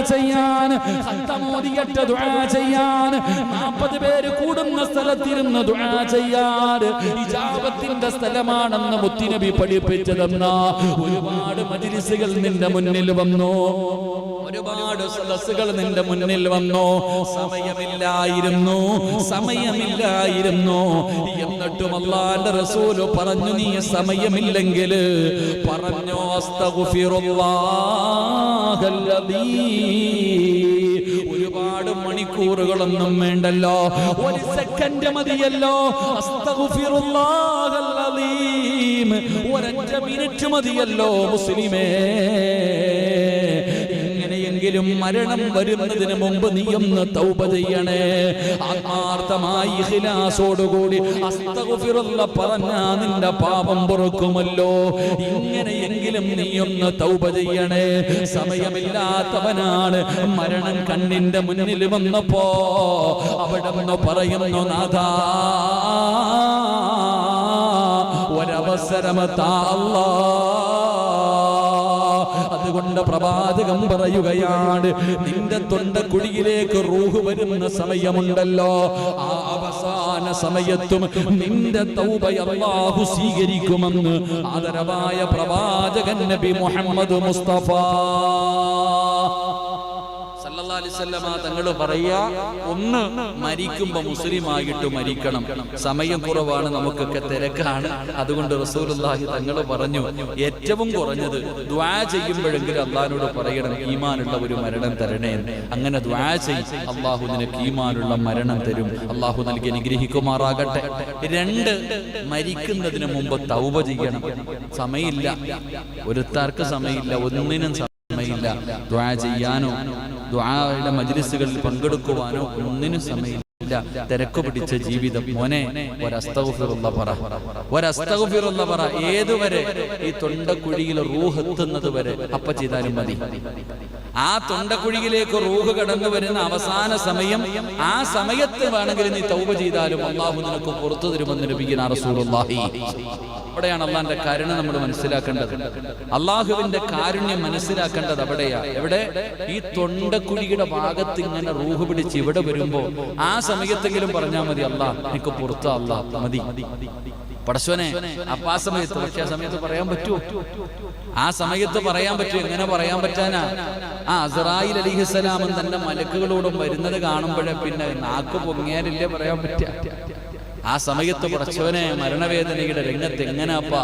ചെയ്യാൻ. ഹത്തമോദിയറ്റ ദുആ ചെയ്യാൻ. നാൽപ്പത് പേര് കൂടുന്ന സ്ഥലത്തിരുന്ന് ദുആ ചെയ്യാൻ. ഇജാബത്തിന്റെ സ്ഥലമാണെന്ന് മുത്തിനബി പഠിപ്പിച്ചതെന്ന. ഒരുപാട് മജിലിസുകൾ നിന്റെ മുന്നിൽ വന്നു. ഒരുപാട് സദസ്സുകൾ നിന്റെ മുന്നിൽ വന്നു? സമയമില്ലായിരുന്നു സമയമില്ലായിരുന്നു. എന്നിട്ടും അള്ളാന്റെ റസൂൽ പറഞ്ഞു നീ സമയമില്ലെങ്കിൽ പറഞ്ഞു ഒരുപാട് മണിക്കൂറുകളൊന്നും വേണ്ടല്ലോ. ഒരു സെക്കൻഡ് മതിയല്ലോ. ഒരൊറ്റ മിനിറ്റ് മതിയല്ലോ മുസ്ലിമേ. എങ്ങനെയെങ്കിലും മരണം വരുന്നതിന് മുമ്പ് നീ ഒന്ന് തൗപ ചെയ്യണേ. ആത്മാർത്ഥമായി ഹിലാസോടുകൂടി പറഞ്ഞാ നിന്റെ പാപം പൊറുക്കുമല്ലോ. ഇങ്ങനെയെങ്കിലും നീ ഒന്ന് തൗപ ചെയ്യണേ. സമയമില്ലാത്തവനാണ് മരണം കണ്ണിന്റെ മുന്നിൽ വന്നപ്പോ അവിടെ പറയുന്നു നാഥാ ഒരവസരമത്താ അല്ലാ. അതുകൊണ്ട് പ്രവാചകം പറയുകയാണ്. നിന്റെ തൊണ്ടക്കുഴിയിലേക്ക് റൂഹ് വരുന്ന സമയമുണ്ടല്ലോ. ആ അവസാന സമയത്തും നിന്റെ തൗബ സ്വീകരിക്കുമെന്ന് ആദരവായ പ്രവാചകൻ നബി മുഹമ്മദ് മുസ്തഫ. അലൈഹി തങ്ങൾ പറയാ ഒന്ന് മരിക്കുമ്പോ മുസ്ലിം ആയിട്ട് മരിക്കണം. സമയം കുറവാണ് നമുക്കൊക്കെ തിരക്കാണ്. അതുകൊണ്ട് റസൂലുള്ളാഹി തങ്ങൾ പറഞ്ഞു ഏറ്റവും കുറഞ്ഞത് ദ്വാ ചെയ്യുമ്പോഴെങ്കിലും അള്ളാഹിനോട് പറയണം ഈമാനുള്ള ഒരു മരണം തരണേ അങ്ങനെ ദ്വാ ചെയ് അള്ളാഹു നിനക്ക് ഈമാനുള്ള മരണം തരും. അള്ളാഹു നൽകി അനുഗ്രഹിക്കുമാറാകട്ടെ. രണ്ട് മരിക്കുന്നതിന് മുമ്പ് തൗബ ചെയ്യണം. സമയമില്ല. ഒരുത്താർക്ക് സമയമില്ല ഒന്നിനും സമയമില്ല. ദ്വാ ചെയ്യാനോ ദ്വായുടെ മജ്ലിസുകളിൽ പങ്കെടുക്കുവാനോ ഒന്നിനും സമയമില്ല. തിരക്ക് പിടിച്ച ജീവിതം. മോനെ പറ. ഏതുവരെ ഈ തൊണ്ടക്കുഴിയിൽ റൂഹ് എത്തുന്നത് വരെ അപ്പ ചെയ്താലും മതി. ആ തൊണ്ടക്കുഴിയിലേക്ക് റൂഹ് കടന്നു വരുന്ന അവസാന സമയം ആ സമയത്ത് വേണമെങ്കിൽ നീ തൗബ ചെയ്താലും അള്ളാഹു നിനക്ക് പുറത്തു തരുമെന്ന് ലഭിക്കുന്ന റസൂലുള്ളാഹി. അവിടെയാണ് അള്ളാന്റെ കരുണ നമ്മൾ മനസ്സിലാക്കേണ്ടത്. അള്ളാഹുവിന്റെ കാരുണ്യം മനസ്സിലാക്കേണ്ടത് അവിടെയാ. എവിടെ? ഈ തൊണ്ടക്കുഴിയുടെ ഭാഗത്ത് ഇങ്ങനെ റൂഹ് പിടിച്ച് ഇവിടെ വരുമ്പോ ആ സമയത്തെങ്കിലും പറഞ്ഞാൽ മതി അള്ളാഹ് എനിക്ക് പുറത്ത് അള്ളാഹ് മതി. പടശോനെ അപ്പൊ ആ സമയത്ത് പക്ഷെ ആ സമയത്ത് പറയാൻ പറ്റുമോ? ആ സമയത്ത് പറയാൻ പറ്റും എങ്ങനെ പറയാൻ പറ്റാനാ? ആ അസറായിൽ അലിഹിസലാമൻ തന്റെ മലക്കുകളോടും വരുന്നത് കാണുമ്പോഴേ പിന്നെ നാക്ക് പൊങ്ങിയാലില്ലേ പറയാൻ പറ്റുക? ആ സമയത്ത് കുറച്ചവനെ മരണവേദനയുടെ രംഗത്ത് എങ്ങനാപ്പാ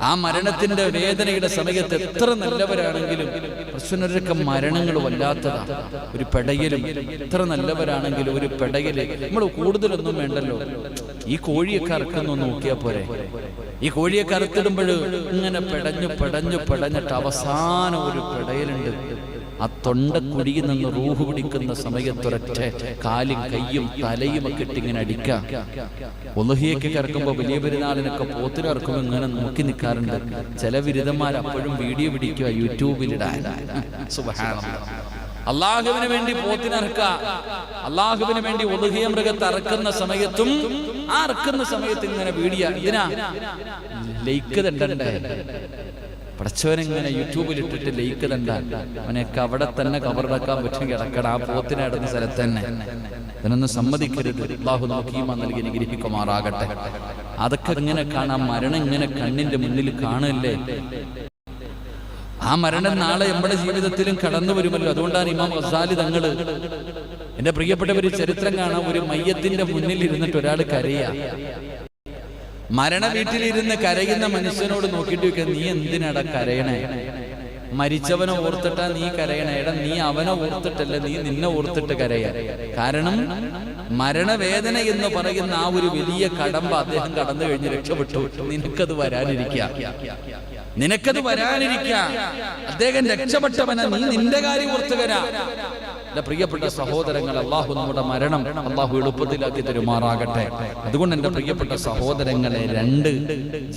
ആ മരണത്തിന്റെ വേദനയുടെ സമയത്ത് എത്ര നല്ലവരാണെങ്കിലും പ്രശ്നരൊക്കെ മരണങ്ങൾ വല്ലാത്തതാ. ഒരു പെടയിലും എത്ര നല്ലവരാണെങ്കിലും ഒരു പെടയൽ. നമ്മൾ കൂടുതലൊന്നും വേണ്ടല്ലോ. ഈ കോഴിയൊക്കെ അറക്കുന്ന നോക്കിയാ പോരെ? ഈ കോഴിയൊക്കെ കറുത്തിടുമ്പോൾ ഇങ്ങനെ പെടഞ്ഞു പെടഞ്ഞു പെടഞ്ഞിട്ട് അവസാനം ഒരു പെടയലുണ്ട്. ആ തൊണ്ടക്കുടിയിൽ നിന്ന് റൂഹ് പിടിക്കുന്ന സമയത്തൊരൊറ്റ കാലും കയ്യും തലയും ഒക്കെ ഇട്ട് ഇങ്ങനെ അടിക്കാം. ഒലുഹിയൊക്കെ കിടക്കുമ്പോ വലിയ പെരുന്നാളിനൊക്കെ പോത്തിനിറക്കുമ്പോ ഇങ്ങനെ നോക്കി നിൽക്കാറുണ്ട് ചില ബിരുദന്മാർ അപ്പോഴും വീഡിയോ പിടിക്കുക യൂട്യൂബിലിടാൻ. അള്ളാഹുവിന് വേണ്ടി പോത്തിനറക്ക അള്ളാഹുവിന് വേണ്ടി ഒതുകിയ മൃഗത്തെ അറക്കുന്ന സമയത്തും ആ അറക്കുന്ന സമയത്ത് ഇങ്ങനെ വീഡിയോ ഇതിനാ ലൈക്ക് തണ്ടണ്ടേ പടച്ചവനിങ്ങനെ യൂട്യൂബിൽ ഇട്ടിട്ട് ലൈക്ക് തണ്ടാൻ അവനൊക്കെ അവിടെ തന്നെ കബറടക്കാൻ പറ്റും കിടക്കണം ആ പോത്തിനെ അടുന്ന സ്ഥലത്ത് തന്നെ. അതിനൊന്ന് സമ്മതിക്കരുത്. അള്ളാഹു നോക്കീമ നൽകി അനുഗ്രഹിക്കുമാറാകട്ടെ. അതൊക്കെ ഇങ്ങനെ കാണാം. മരണം ഇങ്ങനെ കണ്ണിന്റെ മുന്നിൽ കാണല്ലേ ആ മരണം നാളെ നമ്മുടെ ജീവിതത്തിലും കടന്നു വരുമല്ലോ. അതുകൊണ്ടാണ് ഇമാം വസാലി തങ്ങൾ എന്റെ പ്രിയപ്പെട്ടവര് ചരിത്രം കാണാൻ ഒരു മയ്യത്തിന്റെ മുന്നിൽ ഇരുന്നിട്ട് ഒരാൾ കരയാ. മരണ വീട്ടിലിരുന്ന് കരയുന്ന മനുഷ്യനോട് നോക്കിയിട്ട് വെക്കാൻ നീ എന്തിനാടാ കരയണേ? മരിച്ചവനെ ഓർത്തിട്ടാ നീ കരയണേ? എടാ നീ അവനെ ഓർത്തിട്ടല്ല നീ നിന്നെ ഓർത്തിട്ട് കരയ? കാരണം മരണവേദന എന്ന് പറയുന്ന ആ ഒരു വലിയ കടമ്പ അദ്ദേഹം കടന്നു കഴിഞ്ഞ് രക്ഷപ്പെട്ടു. നിനക്കത് വരാനിരിക്കുക നിനക്കത് വരാനിരിക്കുക അദ്ദേഹം രക്ഷപ്പെട്ടവനെ. നീ നിന്റെ കാര്യം ഓർത്തുകരാ എന്റെ പ്രിയപ്പെട്ട സഹോദരങ്ങൾ അള്ളാഹു നമ്മുടെ മരണം അള്ളാഹു എളുപ്പത്തിലാക്കി തരുമാറാകട്ടെ. അതുകൊണ്ട് എന്റെ പ്രിയപ്പെട്ട സഹോദരങ്ങളെ രണ്ട്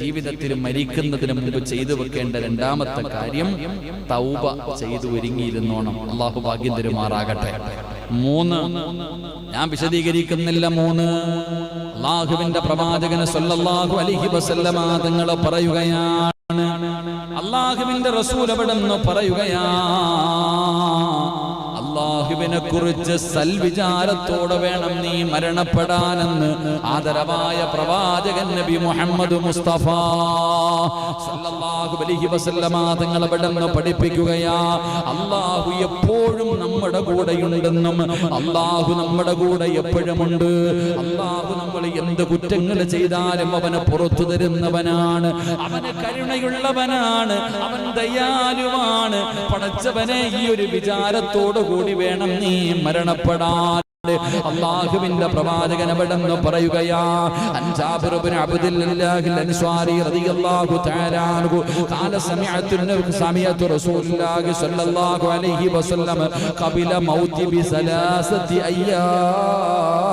ജീവിതത്തിൽ മരിക്കുന്നതിന് മുമ്പ് ചെയ്തു വെക്കേണ്ട രണ്ടാമത്തെ കാര്യം തൗബ ചെയ്തു ഒരുങ്ങിയിരുന്നോണം. അള്ളാഹു ഭാഗ്യം തരുമാറാകട്ടെ. മൂന്ന് ഞാൻ വിശദീകരിക്കുന്നില്ല. മൂന്ന് അള്ളാഹുവിന്റെ പ്രവാചകന് സല്ലല്ലാഹു അലൈഹി വസല്ലമ തങ്ങൾ പറയുകയാണ് അള്ളാഹുവിന്റെ റസൂൽ അവിടെ നിന്ന് പറയുകയാ അള്ളാഹുവിനെ കുറിച്ച് സൽവിചാരത്തോടെ വേണം നീ മരണപ്പെടാനെന്ന് ആദരവായ പ്രവാചകൻ നബി മുഹമ്മദ് മുസ്തഫ സല്ലല്ലാഹു അലൈഹി വസല്ലമ തങ്ങളെ അവിടുന്ന് പഠിപ്പിക്കുകയാ. അള്ളാഹു എപ്പോഴും നമ്മുടെ കൂടെയുണ്ടെന്നും അള്ളാഹു നമ്മുടെ കൂടെ എപ്പോഴുമുണ്ട്. അള്ളാഹു നമ്മൾ എന്ത് കുറ്റങ്ങൾ ചെയ്താലും അവനെ പുറത്തു തരുന്നവനാണ്. അവന് കരുണയുള്ളവനാണ്. അവൻ ദയാലുവാണ്. പടച്ചവനെ ഈ ഒരു വിചാരത്തോടു കൂടി വേണം നീ മരണപ്പെടാൻ അള്ളാഹുവിന്റെ പ്രവാചകൻ അവിടെന്ന് പറയുകയാ അൻജാബിർ ഇബ്നു അബ്ദുല്ലാഹിൽ അൻസ്വാരി റളിയല്ലാഹു തആല അൻഹു ഖാല സമിഅതു സമിഅതു റസൂലുള്ളാഹി സ്വല്ലല്ലാഹു അലൈഹി വസല്ലം ഖബില മൗതി ബി സലാസതി അയ്യാം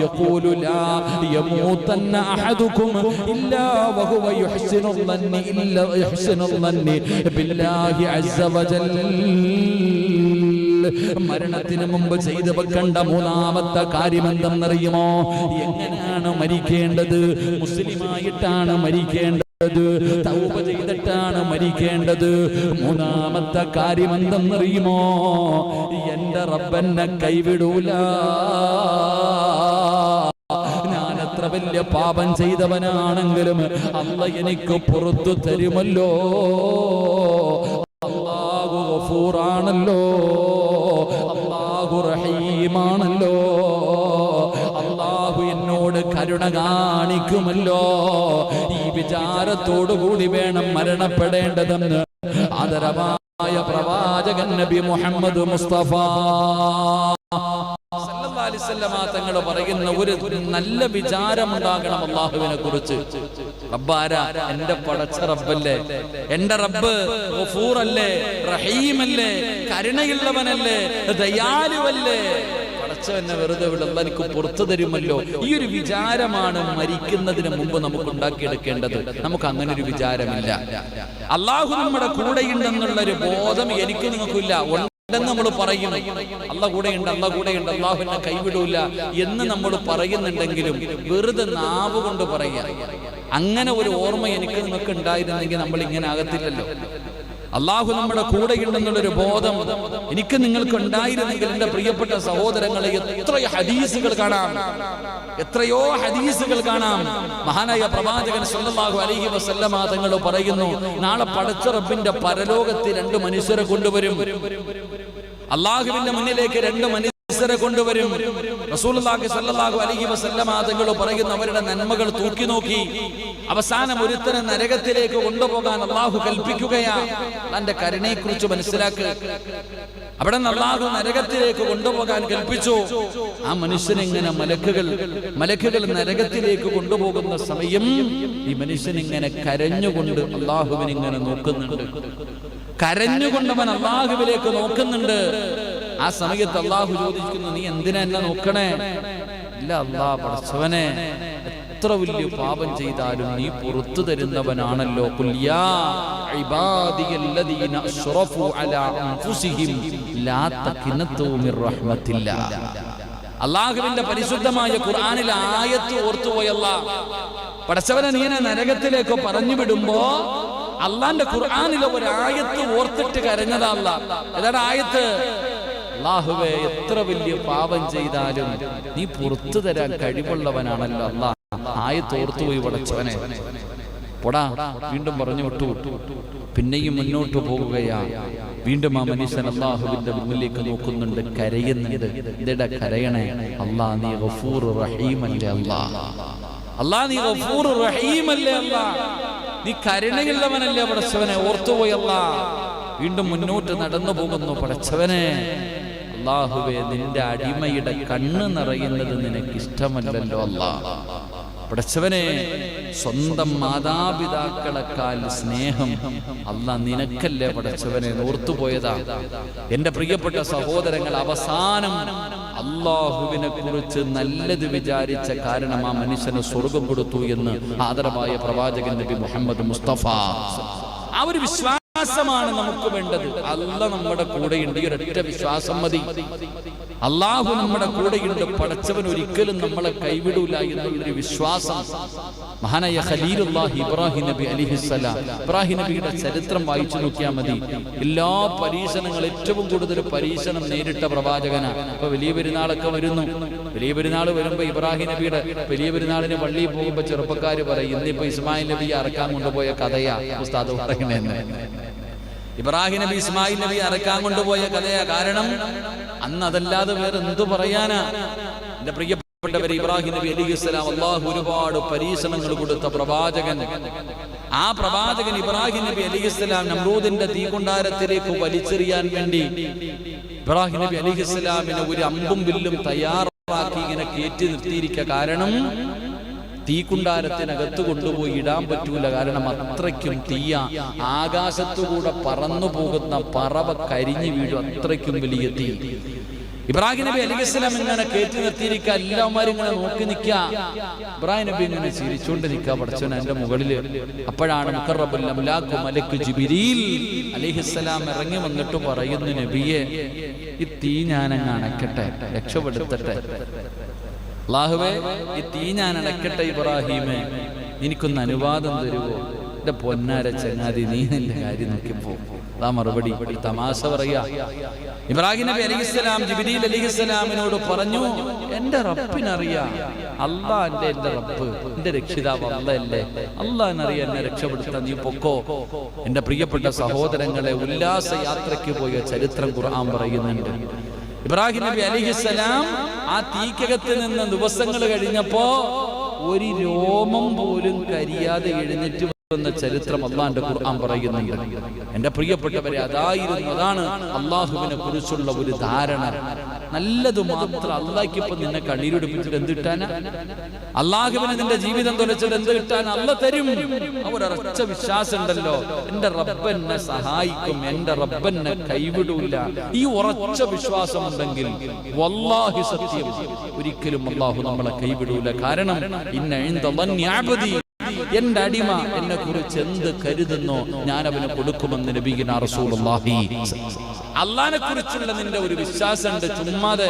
يقول لا يموتن أحدكم إلا وهو يحسن الظن إلا يحسن الظن بالله عز وجل മരണത്തിന് മുമ്പ് ചെയ്തു വെക്കേണ്ട മൂന്നാമത്തെ കാര്യം എന്തെന്നറിയുമോ? എങ്ങനെയാണ് മരിക്കേണ്ടത്? മുസ്ലിമായിട്ടാണ് മരിക്കേണ്ടത്. തൗബ ചെയ്തിട്ടാണ് മരിക്കേണ്ടത്. മൂന്നാമത്തെ കാര്യം എന്തെന്നറിയുമോ? എന്റെ റബ്ബന്നെ കൈവിടൂല. ഞാനത്ര വലിയ പാപം ചെയ്തവനാണെങ്കിലും അല്ല എനിക്ക് പുറത്തു തരുമല്ലോ. അള്ളാഹു ഗഫൂറാണല്ലോ. കാണിക്കുമല്ലോ. ഈ വിചാരത്തോടു കൂടി വേണം മരണപ്പെടേണ്ടതെന്ന്. ആദരവായ പ്രവാചകൻ നബി മുഹമ്മദ് മുസ്തഫ. തങ്ങൾ പറയുന്ന ഒരു നല്ല വിചാരം ഉണ്ടാകണം അള്ളാഹുവിനെ കുറിച്ച്. റബ്ബാര എന്റെ പടച്ച റബ്ബല്ലേ? എന്റെ റബ്ബ് ഗഫൂറല്ലേ? റഹീമല്ലേ? കരുണയുള്ളവനല്ലേ? ദയാലുവല്ലേ? പടച്ചവനെ വെറുതെ വിടുന്ന എനിക്ക് പുറത്തു തരുമല്ലോ. ഈ ഒരു വിചാരമാണ് മരിക്കുന്നതിന് മുമ്പ് നമുക്ക് ഉണ്ടാക്കിയെടുക്കേണ്ടത്. നമുക്ക് അങ്ങനെ ഒരു വിചാരമില്ല. അള്ളാഹു നമ്മുടെ കൂടെയുണ്ടെന്നുള്ള ഒരു ബോധം എനിക്ക് നിങ്ങൾക്കില്ല. ഉണ്ടെന്ന് നമ്മൾ പറയും. അല്ല കൂടെയുണ്ട് അല്ല കൂടെയുണ്ട് അള്ളാഹു എന്നെ കൈവിടൂല എന്ന് നമ്മൾ പറയുന്നുണ്ടെങ്കിലും വെറുതെ നാവ് കൊണ്ട് പറയുക. അങ്ങനെ ഒരു ഓർമ്മ എനിക്ക് നിങ്ങൾക്ക് ഉണ്ടായിരുന്നെങ്കിൽ നമ്മൾ ഇങ്ങനെ ആകത്തില്ലല്ലോ. അള്ളാഹു നമ്മുടെ കൂടെയുണ്ടെന്നുള്ളൊരു ബോധം എനിക്ക് നിങ്ങൾക്ക് ഉണ്ടായിരുന്നെങ്കിൽ എന്റെ പ്രിയപ്പെട്ട സഹോദരങ്ങളെ എത്രയോ ഹദീസുകൾ കാണാം. എത്രയോ ഹദീസുകൾ കാണാം. മഹാനായ പ്രവാചകൻ സല്ലല്ലാഹു അലൈഹി വസല്ലമ തങ്ങൾ പറയുന്നു നാളെ പടച്ച റബ്ബിന്റെ പരലോകത്ത് രണ്ട് മനുഷ്യരെ കൊണ്ടുവരും. അള്ളാഹുവിന്റെ മുന്നിലേക്ക് രണ്ട് മനുഷ്യരെ കൊണ്ടുവരും. റസൂലുള്ളാഹി സ്വല്ലല്ലാഹു അലൈഹി വസല്ലമ തങ്ങൾ പറയുന്ന അവരുടെ നന്മകൾ തൂക്കി നോക്കി. അവസാനം ഒരുത്തനെ നരകത്തിലേക്ക് കൊണ്ടുപോകാൻ അള്ളാഹു കൽപ്പിക്കുകയാണ് തന്റെ കരുണയെ കുറിച്ച് മനസ്സിലാക്കുക അവിടെ നിന്ന് അള്ളാഹു നരകത്തിലേക്ക് കൊണ്ടുപോകാൻ കൽപ്പിച്ചു. ആ മനുഷ്യൻ ഇങ്ങനെ മലക്കുകൾ മലക്കുകൾ നരകത്തിലേക്ക് കൊണ്ടുപോകുന്ന സമയം ഈ മനുഷ്യൻ ഇങ്ങനെ കരഞ്ഞുകൊണ്ട് അള്ളാഹുവിനിങ്ങനെ നോക്കുന്നുണ്ട്. കരഞ്ഞുകൊണ്ടവൻ അള്ളാഹുവിലേക്ക് നോക്കുന്നുണ്ട്. ആ സമയത്ത് അള്ളാഹു ചോദിക്കുന്നു നീ എന്തിനാ എന്നെ നോക്കണേ? ഇല്ല അള്ളാ പഠിച്ചവനെ എത്ര വലിയ പാപം ചെയ്താലും നീ പുറത്തു തരുന്നവനാണല്ലോ. അള്ളാഹുവിന്റെ പരിശുദ്ധമായ ഖുർആനിൽ ആയത്ത് ഓർത്തുപോയല്ല പടച്ചവനെ നീനെ നരകത്തിലേക്ക് പറഞ്ഞു വിടുമ്പോ അള്ളാന്റെ ഖുർആാനിലെ ഒരു ആയത്ത് ഓർത്തിട്ട് കരഞ്ഞതാ അല്ല. ഏതാണ് ആയത്ത്? അള്ളാഹുവെ എത്ര വലിയ പാപം ചെയ്താലും നീ പുറത്തു തരാൻ കഴിവുള്ളവനാണല്ലോ അള്ളാഹ് ആയ ഓർത്തുപോയി പടച്ചവനെ. പൊടാ വീണ്ടും പറഞ്ഞു വിട്ടു. പിന്നെയും മുന്നോട്ട് പോകുകയാ വീണ്ടും ആ മനുഷ്യൻ അള്ളാഹുവിന്റെ മുന്നിലേക്ക് നോക്കുന്നുണ്ട് കരയുന്നുണ്ട്. കരയണേ. അള്ളാ നീ ഗഫൂർ റഹീമല്ലേ അള്ളാ. അള്ളാ നീ ഗഫൂർ റഹീമല്ലേ അള്ളാ. നീ കരുണയുള്ളവനല്ലേ പടച്ചവനെ ഓർത്തുപോയല്ല വീണ്ടും മുന്നോട്ട് നടന്നു പോകുന്നു പടച്ചവനെ. അള്ളാഹുവെ നിന്റെ അടിമയുടെ കണ്ണ് നിറയുന്നത് നിനക്ക് ഇഷ്ടമല്ലല്ലോ അല്ലാ. പഠിച്ചവനെ സ്വന്തം മാതാപിതാക്കളെക്കാൾ സ്നേഹം അല്ല നിനക്കല്ലേ പടച്ചവനെ ഓർത്തുപോയതാ. എന്റെ പ്രിയപ്പെട്ട സഹോദരങ്ങൾ അവസാനം അള്ളാഹുവിനെ കുറിച്ച് നല്ലത് വിചാരിച്ച കാരണം ആ മനുഷ്യന് സ്വർഗം കൊടുത്തു എന്ന് ആദരവായ പ്രവാചകൻ നബി മുഹമ്മദ് മുസ്തഫ. ആ ഒരു വിശ്വാസം വിശ്വാസമാണ് നമുക്ക് വേണ്ടത്. അല്ല നമ്മുടെ കൂടെയുണ്ട് ഈ ഒരൊറ്റ വിശ്വാസം മതി. അള്ളാഹു നമ്മുടെ കൂടെയുണ്ട് പടച്ചവൻ ഒരിക്കലും നമ്മളെ കൈവിടൂല എന്നുള്ളൊരു വിശ്വാസം. മഹാനായ ഖലീലുല്ലാഹി ഇബ്രാഹിം നബി അലിഹിസ്സലാം ഇബ്രാഹിം നബിയുടെ ചരിത്രം വായിച്ചു നോക്കിയാൽ മതി. എല്ലാ പരീക്ഷണങ്ങൾ ഏറ്റവും കൂടുതൽ പരീക്ഷണം നേരിട്ട പ്രവാചകനാണ് ഇപ്പൊ വലിയ പെരുന്നാളൊക്കെ വരുന്നു. വലിയ പെരുന്നാൾ വരുമ്പോ ഇബ്രാഹിം നബിയുടെ വലിയ പെരുന്നാളിന് പള്ളിയിൽ പോകുമ്പോ ചെറുപ്പക്കാർ പറയും ഇന്നിപ്പോ ഇസ്മായിൽ നബിയെ അറക്കാൻ കൊണ്ടുപോയ കഥയാ. ഉസ്താദ് പറയുന്നതെന്ന് ഇബ്രാഹിം നബി ഇസ്മായിൽ നബി അരക്കാൻ കൊണ്ടുപോയ കഥയാ കാരണം അന്ന് അതല്ലാതെ വേറെ എന്തു പറയാനാ? എന്റെ പ്രിയപ്പെട്ടവർ ഇബ്രാഹിം നബി അലി ഇസ്ലാം അള്ളാഹു ഒരുപാട് പരീക്ഷണങ്ങൾ കൊടുത്ത പ്രവാചകൻ. ആ പ്രവാചകൻ ഇബ്രാഹിം നബി അലി ഇസ്ലാം നമ്രൂദിന്റെ തീകൊണ്ടാരത്തിലേക്ക് വലിച്ചെറിയാൻ വേണ്ടി ഇബ്രാഹിം നബി അലി ഇസ്ലാമിന് ഒരു അമ്പും വില്ലും തയ്യാറാക്കി ഇങ്ങനെ കയറ്റി നിർത്തിയിരിക്കുക കാരണം തീക്കുണ്ടാരത്തിനകത്ത് കൊണ്ടുപോയി ഇടാൻ പറ്റൂല. കാരണം അത്രയ്ക്കും തീയ. ആകാശത്തുകൂടെ പറന്നു പോകുന്ന പറവ കരിഞ്ഞു വീഴും. അത്രയ്ക്കും വലിയ തീ. ഇബ്രാഹിം നബി അലി ഇസ്ലാം ഇങ്ങനെ കയറ്റി നിർത്തിയിരിക്കുക. എല്ലാവരും ഇങ്ങനെ നോക്കി നിൽക്കുക. ഇബ്രാഹിം നബി ഇങ്ങനെ ചിരിച്ചുകൊണ്ട് നിൽക്കുക. പഠിച്ചവൻ എന്റെ മുകളിൽ അപ്പോഴാണ് മലക്ക് അലിഹിസ്സലാം ഇറങ്ങി വന്നിട്ട് പറയുന്നു നബിയെ ഈ തീ ഞാനങ്ങ് അണക്കട്ടെ. രക്ഷപ്പെടുത്തട്ടെ. അള്ളാഹുവേ ഈ തീ ഞാൻ അടക്കട്ടെ ഇബ്രാഹീമേ. എനിക്കൊന്ന് അനുവാദം തരുമോ എന്റെ പൊന്നാര ചങ്ങാതി നീ നിന്റെ കാര്യം നോക്കിപ്പോ അതാ മറുപടി. തമാശ പറയാ. ഇബ്രാഹിം നബി അലിഹിസ്സലാം ജിബ്രീൽ അലിഹിസ്സലാമിനോട് പറഞ്ഞു എന്റെ റബ്ബിനറിയാം. അള്ളാ എന്റെ റബ്ബ്. എന്റെ രക്ഷിതാവ് അല്ലല്ലേ അള്ളാഹിനറിയാം എന്നെ രക്ഷപ്പെടുത്താൻ നീ പൊക്കോ. എന്റെ പ്രിയപ്പെട്ട സഹോദരങ്ങളെ ഉല്ലാസ യാത്രയ്ക്ക് പോയ ചരിത്രം ഖുർആൻ പറയുന്നുണ്ട്. ഇബ്രാഹിം നബി അലിഹിസ്സലാം ആ തീക്കകത്ത് നിന്ന് ദിവസങ്ങൾ കഴിഞ്ഞപ്പോ ഒരു രോമം പോലും കരിയാതെ എഴുന്നേറ്റ് വന്ന ചരിത്രം അള്ളാന്റെ ഖുർആൻ പറയുന്നുണ്ട്. എന്റെ പ്രിയപ്പെട്ടവരെ അതായിരുന്നു അതാണ് അള്ളാഹുവിനെ കുറിച്ചുള്ള ഒരു ധാരണ. നല്ലത് മാത്രം അള്ളാഹിക്കിപ്പോ നിന്നെ കണ്ണീരൊടിപ്പിച്ചിട്ട് എന്ത് കിട്ടാനാ? അള്ളാഹുവിന് നിന്റെ ജീവിതം തുലച്ചിട്ട് എന്ത് കിട്ടാൻ അല്ല തരും. അവരൊച്ച വിശ്വാസം ഉണ്ടല്ലോ എന്റെ റബ്ബെന്നെ സഹായിക്കും. എന്റെ റബ്ബെന്നെ കൈവിടൂല. ഈ ഉറച്ച വിശ്വാസം ഉണ്ടെങ്കിൽ വല്ലാഹി സത്യം. ഒരിക്കലും അള്ളാഹു നമ്മളെ കൈവിടൂല. കാരണം ഇന്ന എന്റെ അടിമ എന്നെ കുറിച്ച് എന്ത് കരുതുന്നോ? ഞാൻ അവന് കൊടുക്കുമെന്ന് നബീന റസൂലുള്ളാഹി അള്ളാഹിനെ കുറിച്ചുള്ള നിന്റെ ഒരു വിശ്വാസമുണ്ട്. ചുമ്മാതെ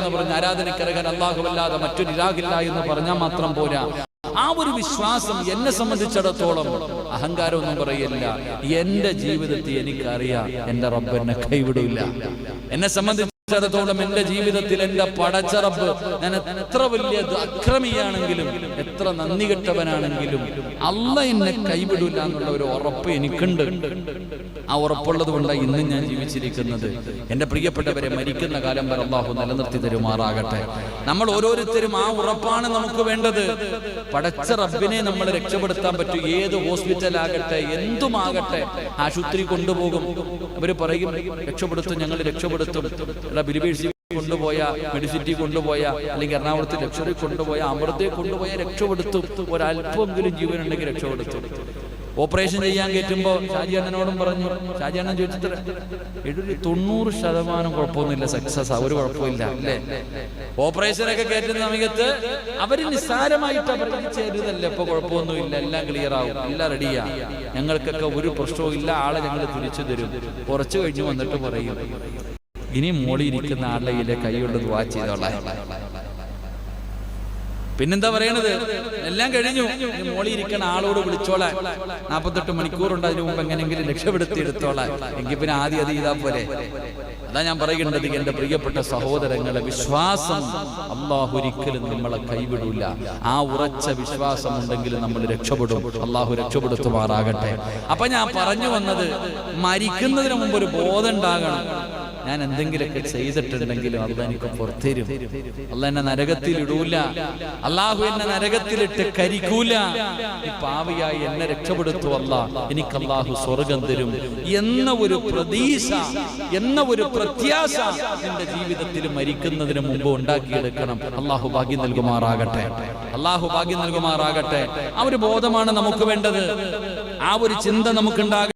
എന്ന് പറഞ്ഞ ആരാധനക്കരകൻ അല്ലാഹുവല്ലാതെ മറ്റൊരു ഇലാഹില്ല എന്ന് പറഞ്ഞാൽ മാത്രം പോരാ. ആ ഒരു വിശ്വാസം എന്നെ സംബന്ധിച്ചിടത്തോളം അഹങ്കാരമൊന്നും പറയില്ല. എന്റെ ജീവിതത്തിൽ എനിക്കറിയാം. എന്റെ റബ്ബ് എന്നെ കൈവിടില്ല. എന്നെ സംബന്ധിച്ചിടത്തോളം എന്റെ ജീവിതത്തിൽ എന്റെ പടച്ചറപ്പ് ഞാൻ എത്ര വലിയ അക്രമിയാണെങ്കിലും എത്ര നന്ദി കെട്ടവനാണെങ്കിലും അല്ല എന്നെ കൈവിടില്ല എന്നുള്ള ഒരു ഉറപ്പ് എനിക്കുണ്ട്. ആ ഉറപ്പുള്ളത് കൊണ്ട് ഇന്നും ഞാൻ ജീവിച്ചിരിക്കുന്നത്. എന്റെ പ്രിയപ്പെട്ടവരെ മരിക്കുന്ന കാലം വരെ അള്ളാഹു നിലനിർത്തി തരുമാറാകട്ടെ. നമ്മൾ ഓരോരുത്തരും ആ ഉറപ്പാണ് നമുക്ക് വേണ്ടത്. പടച്ച റബ്ബിനെ നമ്മൾ രക്ഷപ്പെടുത്താൻ പറ്റും. ഏത് ഹോസ്പിറ്റലാകട്ടെ എന്തുമാകട്ടെ ആശുപത്രി കൊണ്ടുപോകും. അവർ പറയും രക്ഷപ്പെടുത്തും ഞങ്ങൾ രക്ഷപ്പെടുത്തും. എടാ കൊണ്ടുപോയ മെഡിസിറ്റി കൊണ്ടുപോയ അല്ലെങ്കിൽ എറണാകുളത്ത് ലക്ഷറി കൊണ്ടുപോയ അമൃതയെ കൊണ്ടുപോയ രക്ഷപ്പെടുത്തും. ഒരല്പമെങ്കിലും ജീവനുണ്ടെങ്കിൽ രക്ഷപ്പെടുത്തും. ഓപ്പറേഷൻ ചെയ്യാൻ കയറ്റുമ്പോ ഷാജിയണ്ണനോടും പറഞ്ഞു ഷാജിയണ്ണൻ ചോദിച്ചിട്ട് എഴുതി തൊണ്ണൂറ് ശതമാനം കുഴപ്പമൊന്നുമില്ല സക്സസ് ഒരു കുഴപ്പമില്ല അല്ലേ? ഓപ്പറേഷനൊക്കെ കയറ്റുന്ന സമയത്ത് അവർ നിസ്സാരമായിട്ട് അവർ ചെയ്തതല്ലേ ഇപ്പൊ കുഴപ്പമൊന്നുമില്ല എല്ലാം ക്ലിയർ ആവും എല്ലാം റെഡിയാ ഞങ്ങൾക്കൊക്കെ ഒരു പ്രശ്നവും ഇല്ല ആളെ ഞങ്ങൾ തിരിച്ചു തരും. കുറച്ച് കഴിഞ്ഞ് വന്നിട്ട് പറയും ഇനി മോളി ഇരിക്കുന്ന ആളുടെ കൈ കൈകൊണ്ട് വാച്ച് ചെയ്തോളാം. പിന്നെന്താ പറയണത്? എല്ലാം കഴിഞ്ഞു. മോളി ഇരിക്കണ ആളോട് വിളിച്ചോളാൻ. നാപ്പത്തെട്ട് മണിക്കൂറുണ്ട് അതിനു മുമ്പ് എങ്ങനെങ്കിലും രക്ഷപ്പെടുത്തി എടുത്തോളാൻ എങ്കിൽ പിന്നെ ആദ്യം അത് ചെയ്താ പോലെ അതാ ഞാൻ പറയുന്നത് എന്റെ പ്രിയപ്പെട്ട സഹോദരങ്ങളെ വിശ്വാസം അള്ളാഹു ഒരിക്കലും നമ്മളെ കൈവിടൂല. ആ ഉറച്ച വിശ്വാസം ഉണ്ടെങ്കിൽ നമ്മൾ രക്ഷപ്പെടും. അള്ളാഹു രക്ഷപ്പെടുത്തുമാറാകട്ടെ. അപ്പൊ ഞാൻ പറഞ്ഞു വന്നത് മരിക്കുന്നതിന് മുമ്പ് ഒരു ബോധം ഉണ്ടാകണം. ഞാൻ എന്തെങ്കിലുമൊക്കെ ചെയ്തിട്ടുണ്ടെങ്കിലും അല്ല എനിക്ക് പുറത്തേരും അല്ല എന്നെ നരകത്തിൽ ഇടൂല. അള്ളാഹു എന്നെ നരകത്തിലിട്ട് കരിക്കൂല. ഈ പാവിയായി എന്നെ രക്ഷപ്പെടുത്തു അല്ല എനിക്ക് അള്ളാഹു സ്വർഗം തരും. എന്ന ഒരു പ്രതീക്ഷ എന്ന ഒരു പ്രത്യാശ നിന്റെ ജീവിതത്തിൽ മരിക്കുന്നതിന് മുമ്പ് ഉണ്ടാക്കിയെടുക്കണം. അള്ളാഹു ഭാഗ്യം നൽകുമാറാകട്ടെ. അള്ളാഹു ഭാഗ്യം നൽകുമാറാകട്ടെ. ആ ഒരു ബോധമാണ് നമുക്ക് വേണ്ടത്. ആ ഒരു ചിന്ത നമുക്കുണ്ടാകട്ടെ